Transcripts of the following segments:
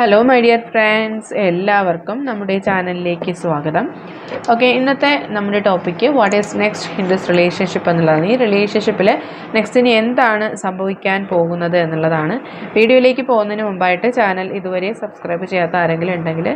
Hello my dear friends എല്ലാവർക്കും നമ്മുടെ ചാനലിലേക്ക് സ്വാഗതം. ഓക്കെ ഇന്നത്തെ നമ്മുടെ topic what is next in this relationship എന്നുള്ളതാണ്. ഈ റിലേഷൻഷിപ്പിൽ നെക്സ്റ്റ് ഇനി എന്താണ് സംഭവിക്കാൻ പോകുന്നത് എന്നുള്ളതാണ്. വീഡിയോയിലേക്ക് പോകുന്നതിന് മുമ്പായിട്ട് ചാനൽ ഇതുവരെ സബ്സ്ക്രൈബ് ചെയ്യാത്ത ആരെങ്കിലും ഉണ്ടെങ്കിൽ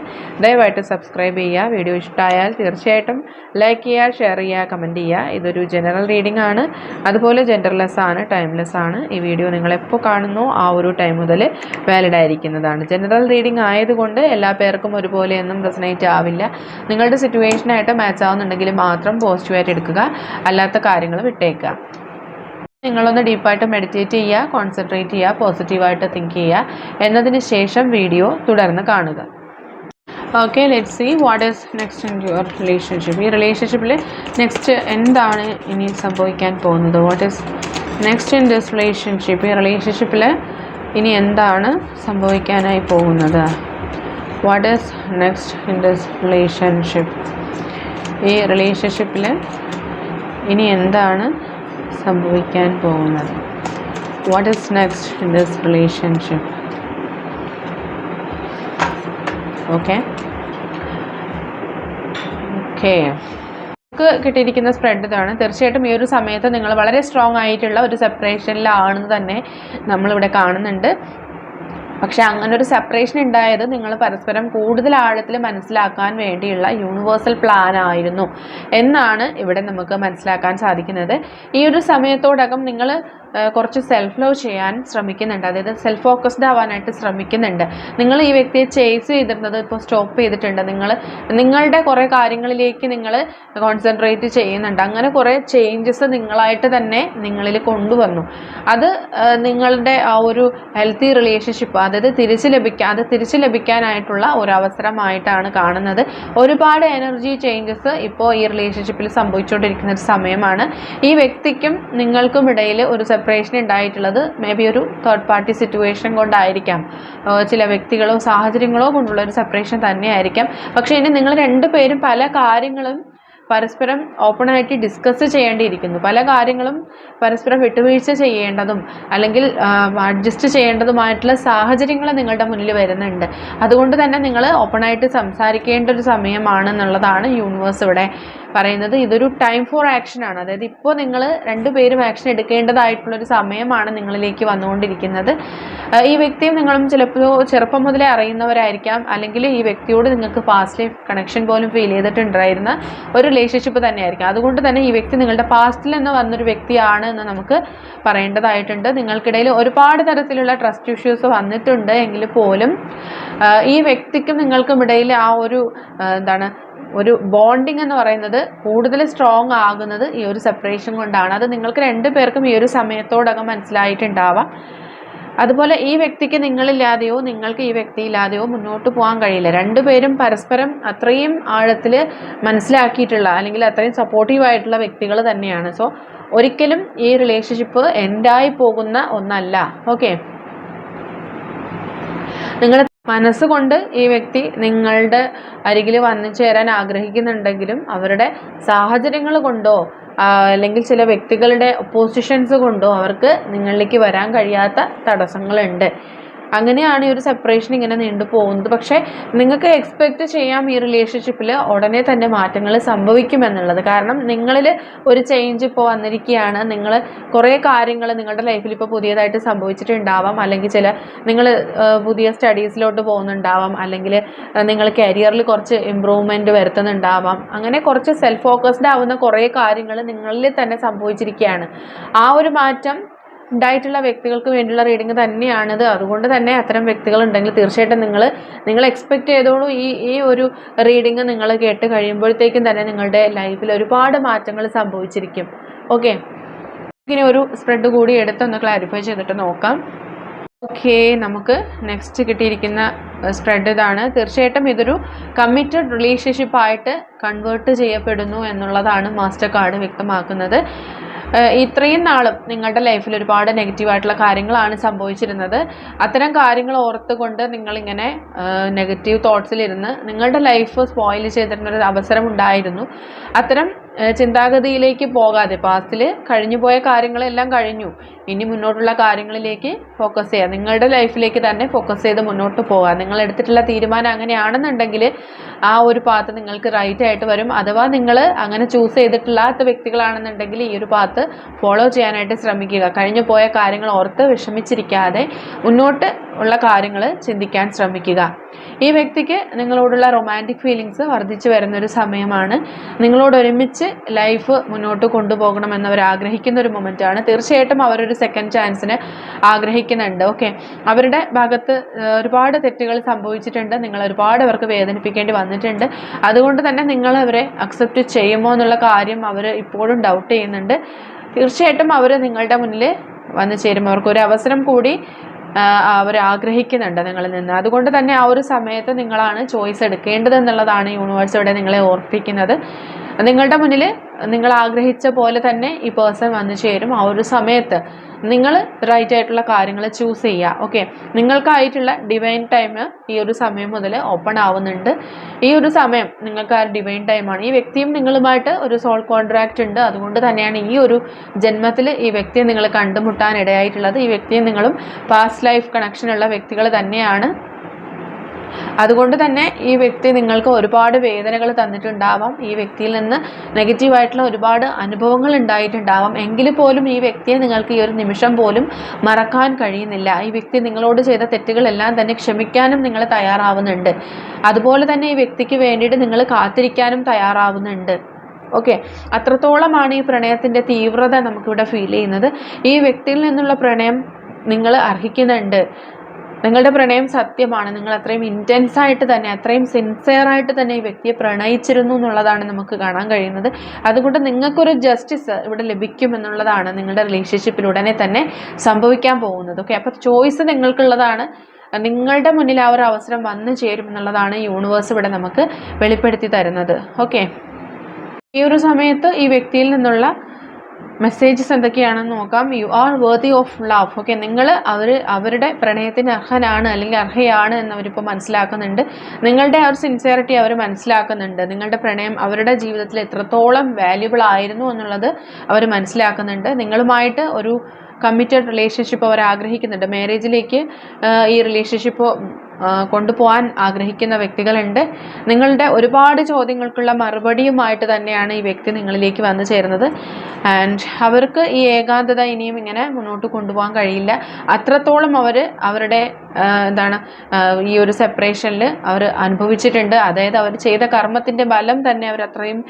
ദയവായിട്ട് സബ്സ്ക്രൈബ് ചെയ്യുക. വീഡിയോ ഇഷ്ടമായാൽ തീർച്ചയായിട്ടും ലൈക്ക് ചെയ്യുക ഷെയർ ചെയ്യുക കമന്റ് ചെയ്യുക. ഇതൊരു ജനറൽ റീഡിംഗ് ആണ്. അതുപോലെ ജെൻഡർലെസ് ആണ് ടൈംലെസ് ആണ്. ഈ വീഡിയോ നിങ്ങൾ എപ്പോൾ കാണുന്നോ ആ ഒരു ടൈം മുതൽ വാലിഡ് ആയിരിക്കുന്നതാണ്. ജനറൽ റീഡിംഗ് ആയതുകൊണ്ട് എല്ലാ പേർക്കും ഒരുപോലെയൊന്നും റെസനേറ്റ് ആവില്ല. നിങ്ങളുടെ സിറ്റുവേഷനായിട്ട് മാച്ച് ആവുന്നുണ്ടെങ്കിൽ മാത്രം പോസിറ്റീവായിട്ട് എടുക്കുക. അല്ലാത്ത കാര്യങ്ങൾ വിട്ടേക്കുക. നിങ്ങളൊന്ന് ഡീപ്പായിട്ട് മെഡിറ്റേറ്റ് ചെയ്യുക കോൺസെൻട്രേറ്റ് ചെയ്യുക പോസിറ്റീവായിട്ട് തിങ്ക് ചെയ്യുക. എന്നതിന് ശേഷം വീഡിയോ തുടർന്ന് കാണുക. Okay let see what is next in your relationship ഈ റിലേഷൻഷിപ്പിൽ നെക്സ്റ്റ് എന്താണ് ഇനി സംഭവിക്കാൻ പോകുന്നത്? What is next in this relationship ഈ റിലേഷൻഷിപ്പിൽ ഇനി എന്താണ് സംഭവിക്കാനായി പോകുന്നത്? What is next in this relationship ഈ റിലേഷൻഷിപ്പിൽ ഇനി എന്താണ് സംഭവിക്കാൻ പോകുന്നത്? What is next in this relationship okay okay നമുക്ക് കിട്ടിയിരിക്കുന്ന സ്പ്രെഡ് ഇതാണ്. തീർച്ചയായിട്ടും ഈ ഒരു സമയത്ത് നിങ്ങൾ വളരെ സ്ട്രോങ് ആയിട്ടുള്ള ഒരു സെപ്പറേഷനിലാണെന്ന് തന്നെ നമ്മളിവിടെ കാണുന്നുണ്ട്. പക്ഷേ അങ്ങനെ ഒരു സെപ്പറേഷൻ ഉണ്ടായത് നിങ്ങൾ പരസ്പരം കൂടുതൽ ആഴത്തിൽ മനസ്സിലാക്കാൻ വേണ്ടിയുള്ള യൂണിവേഴ്സൽ പ്ലാൻ ആയിരുന്നു. എന്നാണ് ഇവിടെ നമുക്ക് മനസ്സിലാക്കാൻ സാധിക്കുന്നത്. ഈ ഒരു സമയത്തോടകം നിങ്ങൾ കുറച്ച് സെൽഫ് ലവ് ചെയ്യാൻ ശ്രമിക്കുന്നുണ്ട്. അതായത് സെൽഫ് ഫോക്കസ്ഡ് ആവാനായിട്ട് ശ്രമിക്കുന്നുണ്ട്. നിങ്ങൾ ഈ വ്യക്തിയെ ചേസ് ചെയ്തിരുന്നത് ഇപ്പോൾ സ്റ്റോപ്പ് ചെയ്തിട്ടുണ്ട്. നിങ്ങൾ നിങ്ങളുടെ കുറേ കാര്യങ്ങളിലേക്ക് നിങ്ങൾ കോൺസെൻട്രേറ്റ് ചെയ്യുന്നുണ്ട്. അങ്ങനെ കുറേ ചേഞ്ചസ് നിങ്ങളായിട്ട് തന്നെ നിങ്ങളിൽ കൊണ്ടുവന്നു. അത് നിങ്ങളുടെ ആ ഒരു ഹെൽത്തി റിലേഷൻഷിപ്പ് അതായത് തിരിച്ചു ലഭിക്കാൻ അത് തിരിച്ചു ലഭിക്കാനായിട്ടുള്ള ഒരു അവസരമായിട്ടാണ് കാണുന്നത്. ഒരുപാട് എനർജി ചേഞ്ചസ് ഇപ്പോൾ ഈ റിലേഷൻഷിപ്പിൽ സംഭവിച്ചുകൊണ്ടിരിക്കുന്ന ഒരു സമയമാണ്. ഈ വ്യക്തിക്കും നിങ്ങൾക്കും ഇടയിൽ ഒരു സെപ്പറേഷൻ ഉണ്ടായിട്ടുള്ളത് മേ ബി ഒരു തേർഡ് പാർട്ടി സിറ്റുവേഷൻ കൊണ്ടായിരിക്കാം. ചില വ്യക്തികളോ സാഹചര്യങ്ങളോ കൊണ്ടുള്ള ഒരു സെപ്പറേഷൻ തന്നെയായിരിക്കാം. പക്ഷേ ഇനി നിങ്ങൾ രണ്ടുപേരും പല കാര്യങ്ങളും പരസ്പരം ഓപ്പണായിട്ട് ഡിസ്കസ് ചെയ്യേണ്ടിയിരിക്കുന്നു. പല കാര്യങ്ങളും പരസ്പരം വിട്ടുവീഴ്ച ചെയ്യേണ്ടതും അല്ലെങ്കിൽ അഡ്ജസ്റ്റ് ചെയ്യേണ്ടതുമായിട്ടുള്ള സാഹചര്യങ്ങൾ നിങ്ങളുടെ മുന്നിൽ വരുന്നുണ്ട്. അതുകൊണ്ട് തന്നെ നിങ്ങൾ ഓപ്പണായിട്ട് സംസാരിക്കേണ്ട ഒരു സമയമാണ് എന്നുള്ളതാണ് യൂണിവേഴ്സ് ഇവിടെ പറയുന്നത്. ഇതൊരു ടൈം ഫോർ ആക്ഷൻ ആണ്. അതായത് ഇപ്പോൾ നിങ്ങൾ രണ്ടുപേരും ആക്ഷൻ എടുക്കേണ്ടതായിട്ടുള്ളൊരു സമയമാണ് നിങ്ങളിലേക്ക് വന്നുകൊണ്ടിരിക്കുന്നത്. ഈ വ്യക്തിയും നിങ്ങളും ചിലപ്പോൾ ചെറുപ്പം മുതലേ അറിയുന്നവരായിരിക്കാം. അല്ലെങ്കിൽ ഈ വ്യക്തിയോട് നിങ്ങൾക്ക് പാസ്റ്റ് ലൈഫ് കണക്ഷൻ പോലും ഫീൽ ചെയ്തിട്ടുണ്ടായിരുന്ന ഒരു റിലേഷൻഷിപ്പ് തന്നെയായിരിക്കും. അതുകൊണ്ട് തന്നെ ഈ വ്യക്തി നിങ്ങളുടെ പാസ്റ്റിൽ നിന്ന് വന്നൊരു വ്യക്തിയാണ് എന്ന് നമുക്ക് പറയേണ്ടതായിട്ടുണ്ട്. നിങ്ങൾക്കിടയിൽ ഒരുപാട് തരത്തിലുള്ള ട്രസ്റ്റ് ഇഷ്യൂസ് വന്നിട്ടുണ്ട് എങ്കിൽ പോലും ഈ വ്യക്തിക്കും നിങ്ങൾക്കും ഇടയിൽ ആ ഒരു എന്താണ് ഒരു ബോണ്ടിങ് എന്ന് പറയുന്നത് കൂടുതൽ സ്ട്രോങ് ആകുന്നത് ഈ ഒരു സെപ്പറേഷൻ കൊണ്ടാണ്. അത് നിങ്ങൾക്ക് രണ്ടു പേർക്കും ഈ ഒരു സമയത്തോടകം മനസ്സിലായിട്ടുണ്ടാവാം. അതുപോലെ ഈ വ്യക്തിക്ക് നിങ്ങളില്ലാതെയോ നിങ്ങൾക്ക് ഈ വ്യക്തി ഇല്ലാതെയോ മുന്നോട്ട് പോകാൻ കഴിയില്ല. രണ്ടുപേരും പരസ്പരം അത്രയും ആഴത്തിൽ മനസ്സിലാക്കിയിട്ടുള്ള അല്ലെങ്കിൽ അത്രയും സപ്പോർട്ടീവ് ആയിട്ടുള്ള വ്യക്തികൾ തന്നെയാണ്. സോ ഒരിക്കലും ഈ റിലേഷൻഷിപ്പ് എൻഡായി പോകുന്ന ഒന്നല്ല. ഓക്കെ നിങ്ങൾ മനസ്സുകൊണ്ട് ഈ വ്യക്തി നിങ്ങളുടെ അരികിൽ വന്നു ചേരാൻ ആഗ്രഹിക്കുന്നുണ്ടെങ്കിലും അവരുടെ സാഹചര്യങ്ങൾ കൊണ്ടോ അല്ലെങ്കിൽ ചില വ്യക്തികളുടെ ഒപ്പോസിഷൻസ് കൊണ്ടോ അവർക്ക് നിങ്ങളിലേക്ക് വരാൻ കഴിയാത്ത തടസ്സങ്ങളുണ്ട്. അങ്ങനെയാണ് ഈ ഒരു സെപ്പറേഷൻ ഇങ്ങനെ നീണ്ടു പോകുന്നത്. പക്ഷേ നിങ്ങൾക്ക് എക്സ്പെക്റ്റ് ചെയ്യാം ഈ റിലേഷൻഷിപ്പിൽ ഉടനെ തന്നെ മാറ്റങ്ങൾ സംഭവിക്കുമെന്നുള്ളത്. കാരണം നിങ്ങളിൽ ഒരു ചേഞ്ച് ഇപ്പോൾ വന്നിരിക്കുകയാണ്. നിങ്ങൾ കുറേ കാര്യങ്ങൾ നിങ്ങളുടെ ലൈഫിൽ ഇപ്പോൾ പുതിയതായിട്ട് സംഭവിച്ചിട്ടുണ്ടാവാം. അല്ലെങ്കിൽ ചില നിങ്ങൾ പുതിയ സ്റ്റഡീസിലോട്ട് പോകുന്നുണ്ടാവാം. അല്ലെങ്കിൽ നിങ്ങൾ കരിയറിൽ കുറച്ച് ഇമ്പ്രൂവ്മെന്റ് വരുത്തുന്നുണ്ടാവാം. അങ്ങനെ കുറച്ച് സെൽഫ് ഫോക്കസ്ഡ് ആവുന്ന കുറേ കാര്യങ്ങൾ നിങ്ങളിൽ തന്നെ സംഭവിച്ചിരിക്കുകയാണ്. ആ ഒരു മാറ്റം ഉണ്ടായിട്ടുള്ള വ്യക്തികൾക്ക് വേണ്ടിയുള്ള റീഡിങ് തന്നെയാണിത്. അതുകൊണ്ട് തന്നെ അത്തരം വ്യക്തികൾ ഉണ്ടെങ്കിൽ തീർച്ചയായിട്ടും നിങ്ങൾ നിങ്ങൾ എക്സ്പെക്റ്റ് ചെയ്തോളൂ ഈ ഈ ഒരു റീഡിംഗ് നിങ്ങൾ കേട്ട് കഴിയുമ്പോഴത്തേക്കും തന്നെ നിങ്ങളുടെ ലൈഫിൽ ഒരുപാട് മാറ്റങ്ങൾ സംഭവിച്ചിരിക്കും. ഓക്കെ ഇങ്ങനെ ഒരു സ്പ്രെഡ് കൂടി എടുത്തൊന്ന് ക്ലാരിഫൈ ചെയ്തിട്ട് നോക്കാം. ഓക്കെ നമുക്ക് നെക്സ്റ്റ് കിട്ടിയിരിക്കുന്ന സ്പ്രെഡ് ഇതാണ്. തീർച്ചയായിട്ടും ഇതൊരു കമ്മിറ്റഡ് റിലേഷൻഷിപ്പായിട്ട് കൺവേർട്ട് ചെയ്യപ്പെടുന്നു എന്നുള്ളതാണ് മാസ്റ്റർ കാർഡ് വ്യക്തമാക്കുന്നത്. ഇത്രയും നാളും നിങ്ങളുടെ ലൈഫിൽ ഒരുപാട് നെഗറ്റീവായിട്ടുള്ള കാര്യങ്ങളാണ് സംഭവിച്ചിരുന്നത്. അത്തരം കാര്യങ്ങൾ ഓർത്തുകൊണ്ട് നിങ്ങളിങ്ങനെ നെഗറ്റീവ് തോട്ട്സിലിരുന്ന് നിങ്ങളുടെ ലൈഫ് സ്പോയിൽ ചെയ്തിരുന്നൊരു അവസരം ഉണ്ടായിരുന്നു. അത്തരം ചിന്താഗതിയിലേക്ക് പോകാതെ പാസ്റ്റിൽ കഴിഞ്ഞു പോയ കാര്യങ്ങളെല്ലാം കഴിഞ്ഞു. ഇനി മുന്നോട്ടുള്ള കാര്യങ്ങളിലേക്ക് ഫോക്കസ് ചെയ്യുക നിങ്ങളുടെ ലൈഫിലേക്ക് തന്നെ ഫോക്കസ് ചെയ്ത് മുന്നോട്ട് പോവുക നിങ്ങൾ എടുത്തിട്ടുള്ള തീരുമാനം അങ്ങനെയാണെന്നുണ്ടെങ്കിൽ ആ ഒരു പാത്ത് നിങ്ങൾക്ക് റൈറ്റ് ആയിട്ട് വരും. അഥവാ നിങ്ങൾ അങ്ങനെ ചൂസ് ചെയ്തിട്ടില്ലാത്ത വ്യക്തികളാണെന്നുണ്ടെങ്കിൽ ഈ ഒരു പാത്ത് ഫോളോ ചെയ്യാനായിട്ട് ശ്രമിക്കുക. കഴിഞ്ഞു പോയ കാര്യങ്ങൾ ഓർത്ത് വിഷമിച്ചിരിക്കാതെ മുന്നോട്ട് ഉള്ള കാര്യങ്ങൾ ചിന്തിക്കാൻ ശ്രമിക്കുക. ഈ വ്യക്തിക്ക് നിങ്ങളോടുള്ള റൊമാന്റിക് ഫീലിങ്സ് വർദ്ധിച്ചു വരുന്നൊരു സമയമാണ്. നിങ്ങളോട് ഒരുമിച്ച് ലൈഫ് മുന്നോട്ട് കൊണ്ടുപോകണമെന്ന് അവർ ആഗ്രഹിക്കുന്ന ഒരു മൊമെന്റാണ് തീർച്ചയായിട്ടും അവരൊരു സെക്കൻഡ് ചാൻസിന് ആഗ്രഹിക്കുന്നുണ്ട്. ഓക്കെ അവരുടെ ഭാഗത്ത് ഒരുപാട് തെറ്റുകൾ സംഭവിച്ചിട്ടുണ്ട്. നിങ്ങൾ ഒരുപാട് അവർക്ക് വേദനിപ്പിക്കേണ്ടി വന്നിട്ടുണ്ട്. അതുകൊണ്ട് തന്നെ നിങ്ങൾ അവരെ അക്സെപ്റ്റ് ചെയ്യുമോ എന്നുള്ള കാര്യം അവർ ഇപ്പോഴും ഡൗട്ട് ചെയ്യുന്നുണ്ട്. തീർച്ചയായിട്ടും അവർ നിങ്ങളുടെ മുന്നിൽ വന്നു ചേരും. അവർക്ക് ഒരു അവസരം കൂടി അവർ ആഗ്രഹിക്കുന്നുണ്ട് നിങ്ങളിൽ നിന്ന്. അതുകൊണ്ട് തന്നെ ആ ഒരു സമയത്ത് നിങ്ങളാണ് ചോയ്സ് എടുക്കേണ്ടത് എന്നുള്ളതാണ് യൂണിവേഴ്സ് ഇവിടെ നിങ്ങളെ ഓർപ്പിക്കുന്നത്. നിങ്ങളുടെ മുന്നിൽ നിങ്ങൾ ആഗ്രഹിച്ച പോലെ തന്നെ ഈ പേഴ്സൺ വന്നു ചേരും. ആ ഒരു സമയത്ത് നിങ്ങൾ റൈറ്റ് ആയിട്ടുള്ള കാര്യങ്ങൾ ചൂസ് ചെയ്യുക. ഓക്കെ നിങ്ങൾക്കായിട്ടുള്ള ഡിവൈൻ ടൈം ഈ ഒരു സമയം മുതൽ ഓപ്പൺ ആവുന്നുണ്ട്. ഈ ഒരു സമയം നിങ്ങൾക്ക് ആ ഡിവൈൻ ടൈമാണ് ഈ വ്യക്തിയും നിങ്ങളുമായിട്ട് ഒരു സോൾ കോൺട്രാക്റ്റ് ഉണ്ട്. അതുകൊണ്ട് തന്നെയാണ് ഈ ഒരു ജന്മത്തിൽ ഈ വ്യക്തിയെ നിങ്ങൾ കണ്ടുമുട്ടാൻ ഇടയായിട്ടുള്ളത്. ഈ വ്യക്തിയും നിങ്ങളും പാസ്റ്റ് ലൈഫ് കണക്ഷനുള്ള വ്യക്തികൾ തന്നെയാണ്. അതുകൊണ്ട് തന്നെ ഈ വ്യക്തി നിങ്ങൾക്ക് ഒരുപാട് വേദനകൾ തന്നിട്ടുണ്ടാവാം. ഈ വ്യക്തിയിൽ നിന്ന് നെഗറ്റീവായിട്ടുള്ള ഒരുപാട് അനുഭവങ്ങൾ ഉണ്ടായിട്ടുണ്ടാവാം. എങ്കിൽ പോലും ഈ വ്യക്തിയെ നിങ്ങൾക്ക് ഈ ഒരു നിമിഷം പോലും മറക്കാൻ കഴിയുന്നില്ല. ഈ വ്യക്തി നിങ്ങളോട് ചെയ്ത തെറ്റുകളെല്ലാം തന്നെ ക്ഷമിക്കാനും നിങ്ങൾ തയ്യാറാവുന്നുണ്ട്. അതുപോലെ തന്നെ ഈ വ്യക്തിക്ക് വേണ്ടിയിട്ട് നിങ്ങൾ കാത്തിരിക്കാനും തയ്യാറാവുന്നുണ്ട്. ഓക്കെ? അത്രത്തോളമാണ് ഈ പ്രണയത്തിന്റെ തീവ്രത നമുക്കിവിടെ ഫീൽ ചെയ്യുന്നത്. ഈ വ്യക്തിയിൽ നിന്നുള്ള പ്രണയം നിങ്ങൾ അർഹിക്കുന്നുണ്ട്. നിങ്ങളുടെ പ്രണയം സത്യമാണ്. നിങ്ങൾ അത്രയും ഇന്റൻസ് ആയിട്ട് തന്നെ അത്രയും സിൻസിയർ ആയിട്ട് തന്നെ ഈ വ്യക്തിയെ പ്രണയിച്ചിരുന്നു എന്നുള്ളതാണ് നമുക്ക് കാണാൻ കഴിയുന്നത്. അതുകൊണ്ട് നിങ്ങൾക്കൊരു ജസ്റ്റിസ് ഇവിടെ ലഭിക്കും എന്നുള്ളതാണ് നിങ്ങളുടെ റിലേഷൻഷിപ്പിൽ ഉടനെ തന്നെ സംഭവിക്കാൻ പോകുന്നത്. ഓക്കെ അപ്പോൾ ചോയ്സ് നിങ്ങൾക്കുള്ളതാണ്. നിങ്ങളുടെ മുന്നിൽ ആ ഒരു അവസരം വന്നു ചേരും എന്നുള്ളതാണ് യൂണിവേഴ്സ് ഇവിടെ നമുക്ക് വെളിപ്പെടുത്തി തരുന്നത്. ഓക്കെ ഈ ഒരു സമയത്ത് ഈ വ്യക്തിയിൽ നിന്നുള്ള മെസ്സേജസ് എന്തൊക്കെയാണെന്ന് നോക്കാം. You are worthy of love okay നിങ്ങൾ അവർ അവരുടെ പ്രണയത്തിന് അർഹനാണ് അല്ലെങ്കിൽ അർഹയാണ് എന്നവരിപ്പോൾ മനസ്സിലാക്കുന്നുണ്ട്. നിങ്ങളുടെ ആ ഒരു സിൻസിയറിറ്റി അവർ മനസ്സിലാക്കുന്നുണ്ട്. നിങ്ങളുടെ പ്രണയം അവരുടെ ജീവിതത്തിൽ എത്രത്തോളം വാല്യുബിൾ ആയിരുന്നു എന്നുള്ളത് അവർ മനസ്സിലാക്കുന്നുണ്ട്. നിങ്ങളുമായിട്ട് ഒരു കമ്മിറ്റഡ് റിലേഷൻഷിപ്പ് അവർ ആഗ്രഹിക്കുന്നുണ്ട്. മാരേജിലേക്ക് ഈ റിലേഷൻഷിപ്പ് കൊണ്ടുപോകാൻ ആഗ്രഹിക്കുന്ന വ്യക്തികളുണ്ട്. നിങ്ങളുടെ ഒരുപാട് ചോദ്യങ്ങൾക്കുള്ള മറുപടിയുമായിട്ട് തന്നെയാണ് ഈ വ്യക്തി നിങ്ങളിലേക്ക് വന്നു ചേരുന്നത്. ആൻഡ് അവർക്ക് ഈ ഏകാന്തത ഇനിയും ഇങ്ങനെ മുന്നോട്ട് കൊണ്ടുപോകാൻ കഴിയില്ല. അത്രത്തോളം അവർ അവരുടെ എന്താണ് ഈ ഒരു സെപ്പറേഷനിൽ അവർ അനുഭവിച്ചിട്ടുണ്ട്. അതായത് അവർ ചെയ്ത കർമ്മത്തിന്റെ ബലം തന്നെ അവർ അത്രയും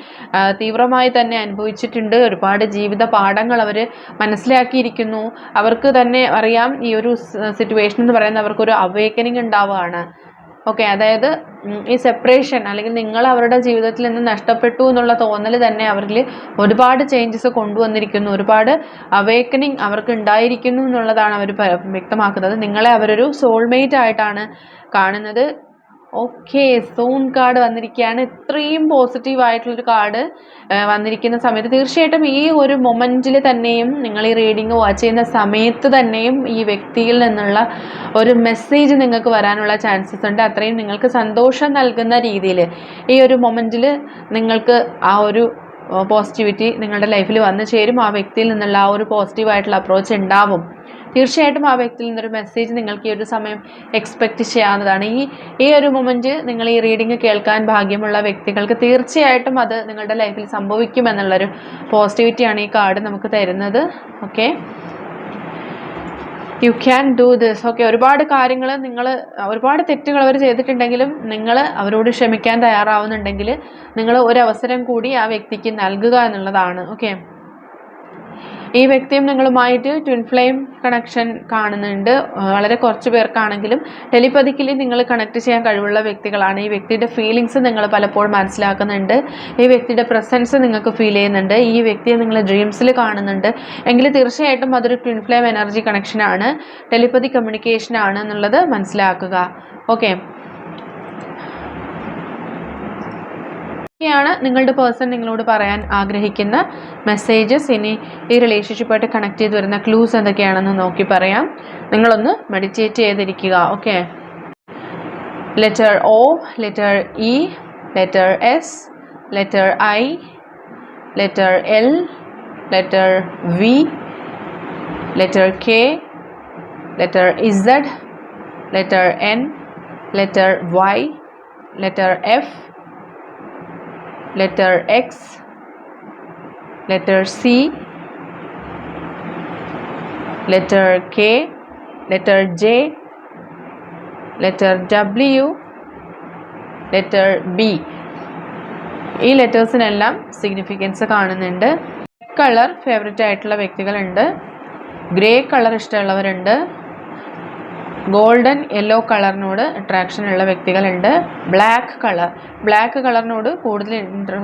തീവ്രമായി തന്നെ അനുഭവിച്ചിട്ടുണ്ട്. ഒരുപാട് ജീവിത പാഠങ്ങൾ അവർ മനസ്സിലാക്കിയിരിക്കുന്നു. അവർക്ക് തന്നെ അറിയാം ഈ ഒരു സിറ്റുവേഷൻ എന്ന് പറയുന്നത്. അവർക്കൊരു അവേക്കനിങ് ഉണ്ടാവുകയാണ് ഓക്കെ അതായത് ഈ സെപ്പറേഷൻ അല്ലെങ്കിൽ നിങ്ങൾ അവരുടെ ജീവിതത്തിൽ നിന്ന് നഷ്ടപ്പെട്ടു എന്നുള്ള തോന്നൽ തന്നെ അവരിൽ ഒരുപാട് ചേഞ്ചസ് കൊണ്ടുവന്നിരിക്കുന്നു. ഒരുപാട് അവേക്കനിങ് അവർക്ക് ഉണ്ടായിരിക്കുന്നു എന്നുള്ളതാണ് അവർ വ്യക്തമാക്കുന്നത്. നിങ്ങളെ അവരൊരു സോൾമേറ്റ് ആയിട്ടാണ് കാണുന്നത്. ഓക്കെ സോൺ കാർഡ് വന്നിരിക്കുകയാണ് ഇത്രയും പോസിറ്റീവ് ആയിട്ടുള്ളൊരു കാർഡ് വന്നിരിക്കുന്ന സമയത്ത് തീർച്ചയായിട്ടും ഈ ഒരു മൊമെന്റിൽ തന്നെയും നിങ്ങൾ ഈ റീഡിങ് വാച്ച് ചെയ്യുന്ന സമയത്ത് തന്നെയും ഈ വ്യക്തിയിൽ നിന്നുള്ള ഒരു മെസ്സേജ് നിങ്ങൾക്ക് വരാനുള്ള ചാൻസസ് ഉണ്ട്. അത്രയും നിങ്ങൾക്ക് സന്തോഷം നൽകുന്ന രീതിയിൽ ഈ ഒരു മൊമെന്റിൽ നിങ്ങൾക്ക് ആ ഒരു പോസിറ്റിവിറ്റി നിങ്ങളുടെ ലൈഫിൽ വന്നു ചേരും. ആ വ്യക്തിയിൽ നിന്നുള്ള ആ ഒരു പോസിറ്റീവായിട്ടുള്ള അപ്രോച്ച് ഉണ്ടാവും. തീർച്ചയായിട്ടും ആ വ്യക്തിയിൽ നിന്നൊരു മെസ്സേജ് നിങ്ങൾക്ക് ഈ ഒരു സമയം എക്സ്പെക്റ്റ് ചെയ്യാവുന്നതാണ്. ഈ ഈ ഒരു മൊമെന്റ് നിങ്ങൾ ഈ റീഡിങ് കേൾക്കാൻ ഭാഗ്യമുള്ള വ്യക്തികൾക്ക് തീർച്ചയായിട്ടും അത് നിങ്ങളുടെ ലൈഫിൽ സംഭവിക്കും എന്നുള്ളൊരു പോസിറ്റിവിറ്റിയാണ് ഈ കാർഡ് നമുക്ക് തരുന്നത്. Okay you can do this okay ഒരുപാട് കാര്യങ്ങൾ നിങ്ങൾ ഒരുപാട് തെറ്റുകൾ അവർ ചെയ്തിട്ടുണ്ടെങ്കിലും നിങ്ങൾ അവരോട് ക്ഷമിക്കാൻ തയ്യാറാവുന്നുണ്ടെങ്കിൽ നിങ്ങൾ ഒരു അവസരം കൂടി ആ വ്യക്തിക്ക് നൽകുക എന്നുള്ളതാണ്. ഓക്കെ ഈ വ്യക്തിയും നിങ്ങളുമായിട്ട് ട്വിൻ ഫ്ലെയിം കണക്ഷൻ കാണുന്നുണ്ട്. വളരെ കുറച്ച് പേർക്കാണെങ്കിലും ടെലിപ്പതിക്കലി നിങ്ങൾ കണക്ട് ചെയ്യാൻ കഴിവുള്ള വ്യക്തികളാണ്. ഈ വ്യക്തിയുടെ ഫീലിങ്സ് നിങ്ങൾ പലപ്പോഴും മനസ്സിലാക്കുന്നുണ്ട്. ഈ വ്യക്തിയുടെ പ്രസൻസ് നിങ്ങൾക്ക് ഫീൽ ചെയ്യുന്നുണ്ട്. ഈ വ്യക്തിയെ നിങ്ങൾ ഡ്രീംസിൽ കാണുന്നുണ്ട്. എങ്കിൽ തീർച്ചയായിട്ടും അതൊരു ട്വിൻ ഫ്ലെയിം എനർജി കണക്ഷനാണ് ടെലിപ്പതി കമ്മ്യൂണിക്കേഷൻ ആണ് എന്നുള്ളത് മനസ്സിലാക്കുക. ഓക്കെ ാണ് നിങ്ങളുടെ പേഴ്സൺ നിങ്ങളോട് പറയാൻ ആഗ്രഹിക്കുന്ന മെസ്സേജസ് ഇനി ഈ റിലേഷൻഷിപ്പായിട്ട് കണക്ട് ചെയ്ത് വരുന്ന ക്ലൂസ് എന്തൊക്കെയാണെന്ന് നോക്കി പറയാം. നിങ്ങളൊന്ന് മെഡിറ്റേറ്റ് ചെയ്തിരിക്കുക okay letter O letter E letter S letter I letter L letter V letter K letter Z letter N letter Y letter F, letter X, letter C, letter K, letter J, letter W, letter B. ഈ ലെറ്റേഴ്സിനെല്ലാം significance കാണുന്നുണ്ട്. Colour favourite ആയിട്ടുള്ള വ്യക്തികളുണ്ട്. Grey colour ഇഷ്ടമുള്ളവരുണ്ട്. Golden yellow കളറിനോട് attraction ഉള്ള വ്യക്തികളുണ്ട്. Black colour. Black കളറിനോട് കൂടുതൽ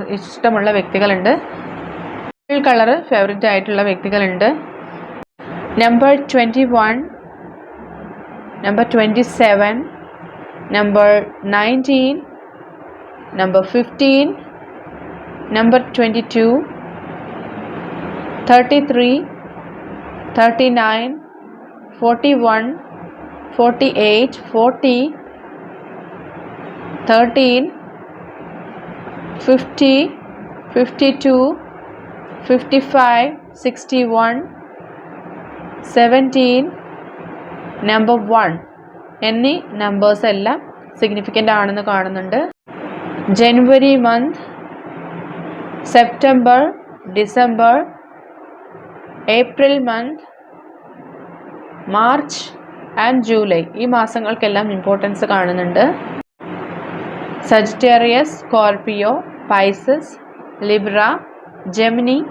ഇഷ്ടമുള്ള വ്യക്തികളുണ്ട്. കളർ ഫേവറേറ്റ് ആയിട്ടുള്ള വ്യക്തികളുണ്ട്. Number twenty one number twenty seven number nineteen number fifteen number 22 33 39 41 48 40 13 50 52 55 61 17 number one എന്നീ നമ്പേഴ്സ് എല്ലാം സിഗ്നിഫിക്കന്റ് ആണെന്ന് കാണുന്നുണ്ട്. January month September December April month March and July. ഈ മാസങ്ങൾക്കെല്ലാം ഇമ്പോർട്ടൻസ് കാണുന്നുണ്ട്. Sagittarius Scorpio Pisces Libra Gemini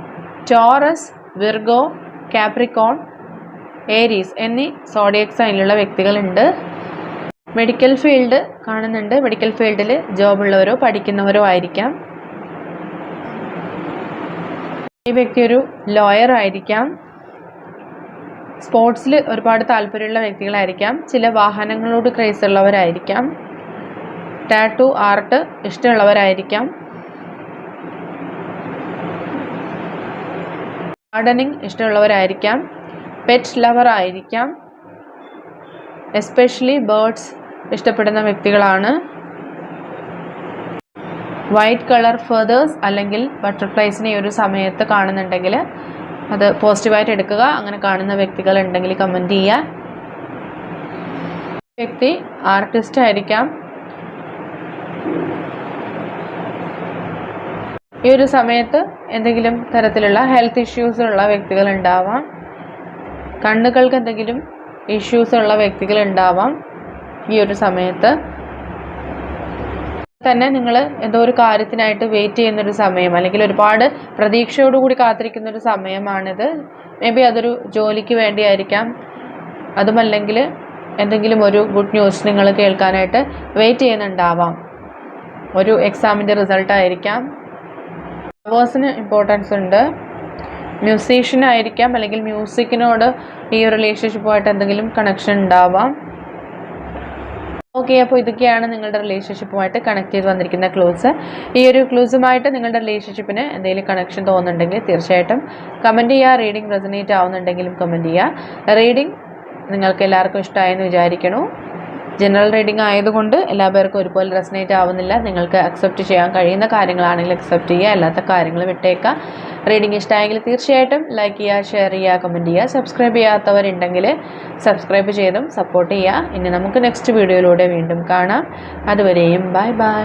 Taurus Virgo Capricorn Aries എന്നീ zodiac സൈനിലുള്ള വ്യക്തികളുണ്ട്. മെഡിക്കൽ ഫീൽഡ് കാണുന്നുണ്ട്. മെഡിക്കൽ ഫീൽഡിൽ ജോബുള്ളവരോ പഠിക്കുന്നവരോ ആയിരിക്കാം. ഈ വ്യക്തി ഒരു ലോയർ ആയിരിക്കാം. സ്പോർട്സിൽ ഒരുപാട് താല്പര്യമുള്ള വ്യക്തികളായിരിക്കാം. ചില വാഹനങ്ങളോട് ക്രേസ് ഉള്ളവരായിരിക്കാം. ടാറ്റു ആർട്ട് ഇഷ്ടമുള്ളവരായിരിക്കാം. ഗാർഡനിങ് ഇഷ്ടമുള്ളവരായിരിക്കാം. പെറ്റ് ലവർ ആയിരിക്കാം. എസ്പെഷ്യലി ബേർഡ്സ് ഇഷ്ടപ്പെടുന്ന വ്യക്തികളാണ്. വൈറ്റ് കളർ ഫെതേഴ്സ് അല്ലെങ്കിൽ ബട്ടർഫ്ലൈസിനെ ഒരു സമയത്ത് കാണുന്നുണ്ടെങ്കിൽ അത് പോസിറ്റീവായിട്ട് എടുക്കുക. അങ്ങനെ കാണുന്ന വ്യക്തികൾ ഉണ്ടെങ്കിൽ കമന്റ് ചെയ്യുക. വ്യക്തി ആർട്ടിസ്റ്റ് ആയിരിക്കാം. ഈ ഒരു സമയത്ത് എന്തെങ്കിലും തരത്തിലുള്ള ഹെൽത്ത് ഇഷ്യൂസ് ഉള്ള വ്യക്തികൾ ഉണ്ടാവാം കണ്ണുകൾക്ക് എന്തെങ്കിലും ഇഷ്യൂസ് ഉള്ള വ്യക്തികൾ ഉണ്ടാവാം ഈ ഒരു സമയത്ത്. തന്നെ നിങ്ങൾ എന്തോ ഒരു കാര്യത്തിനായിട്ട് വെയിറ്റ് ചെയ്യുന്നൊരു സമയം അല്ലെങ്കിൽ ഒരുപാട് പ്രതീക്ഷയോടുകൂടി കാത്തിരിക്കുന്ന ഒരു സമയമാണിത്. മേ ബി അതൊരു ജോലിക്ക് വേണ്ടിയായിരിക്കാം. അതുമല്ലെങ്കിൽ എന്തെങ്കിലും ഒരു ഗുഡ് ന്യൂസ് നിങ്ങൾ കേൾക്കാനായിട്ട് വെയിറ്റ് ചെയ്യുന്നുണ്ടാവാം. ഒരു എക്സാമിന്റെ റിസൾട്ട് ആയിരിക്കാം. ലവേഴ്സിന് ഇമ്പോർട്ടൻസ് ഉണ്ട്. മ്യൂസീഷ്യൻ ആയിരിക്കാം അല്ലെങ്കിൽ മ്യൂസിക്കിനോട് ഈ റിലേഷൻഷിപ്പുമായിട്ട് എന്തെങ്കിലും കണക്ഷൻ ഉണ്ടാവാം. ഓക്കെ അപ്പോൾ ഇതൊക്കെയാണ് നിങ്ങളുടെ റിലേഷൻഷിപ്പുമായിട്ട് കണക്ട് ചെയ്ത് വന്നിരിക്കുന്ന ക്ലൂസ് ഈ ഒരു ക്ലൂസുമായിട്ട് നിങ്ങളുടെ റിലേഷൻഷിപ്പിന് എന്തെങ്കിലും കണക്ഷൻ തോന്നുന്നുണ്ടെങ്കിൽ തീർച്ചയായിട്ടും കമന്റ് ചെയ്യുക റീഡിംഗ് റെസനേറ്റ് ആവുന്നുണ്ടെങ്കിലും കമന്റ് ചെയ്യുക. റീഡിംഗ് നിങ്ങൾക്ക് എല്ലാവർക്കും ഇഷ്ടമായെന്ന് വിചാരിക്കണു ജനറൽ റീഡിംഗ് ആയതുകൊണ്ട് എല്ലാവർക്കും ഒരുപോലെ റെസനേറ്റ് ആവുന്നില്ല. നിങ്ങൾക്ക് അക്സെപ്റ്റ് ചെയ്യാൻ കഴിയുന്ന കാര്യങ്ങളാണെങ്കിൽ അക്സെപ്റ്റ് ചെയ്യുക. അല്ലാത്ത കാര്യങ്ങൾ വിട്ടേക്കുക. റീഡിംഗ് ഇഷ്ടമായെങ്കിൽ തീർച്ചയായിട്ടും ലൈക്ക് ചെയ്യുക ഷെയർ ചെയ്യുക കമന്റ് ചെയ്യുക സബ്സ്ക്രൈബ് ചെയ്യാത്തവരുണ്ടെങ്കിൽ സബ്സ്ക്രൈബ് ചെയ്തും സപ്പോർട്ട് ചെയ്യുക. ഇനി നമുക്ക് നെക്സ്റ്റ് വീഡിയോയിലൂടെ വീണ്ടും കാണാം. അതുവരെയും ബൈ ബൈ